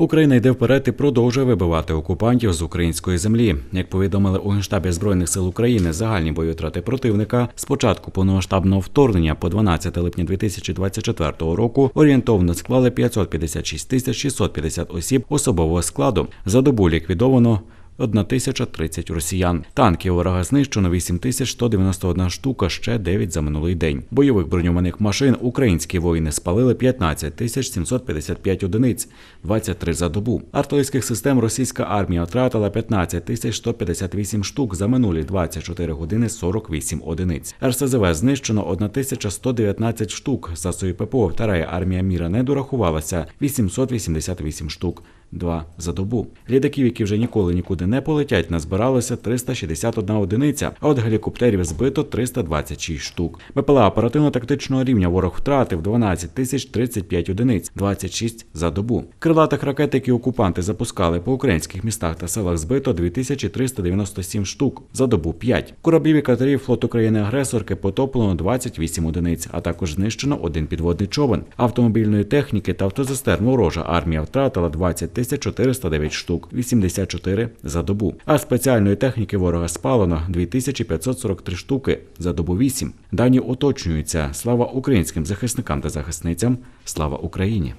Україна йде вперед і продовжує вибивати окупантів з української землі. Як повідомили у Генштабі збройних сил України, загальні бойотрати противника з початку повномасштабного вторгнення по 12 липня 2024 року орієнтовно склали 556 тисяч 650 осіб особового складу. За добу ліквідовано 1030 росіян. Танків ворога знищено 8191 штука, ще 9 за минулий день. Бойових броньованих машин українські воїни спалили 15 755 одиниць, 23 за добу. Артилерійських систем російська армія втратила 15 158 штук за минулі 24 години 48 одиниць. РСЗВ знищено 1119 штук. За свою ППО вторая армія міра не дорахувалася 888 штук. Два за добу. Літаків, які вже ніколи нікуди не полетять, назбиралося 361 одиниця, а от гелікоптерів збито 326 штук. БПЛА оперативно-тактичного рівня ворог втратив 12 тисяч 35 одиниць, 26 за добу. Крилатих ракет, які окупанти запускали по українських містах та селах, збито 2397 штук, за добу 5. Кораблів і катерів флоту країни-агресорки потоплено 28 одиниць, а також знищено один підводний човен. Автомобільної техніки та автозистерн ворожа армія втратила 20 тисяч 409 штук, 84 за добу. А спеціальної техніки ворога спалено 2543 штуки за добу 8. Дані уточнюються. Слава українським захисникам та захисницям. Слава Україні!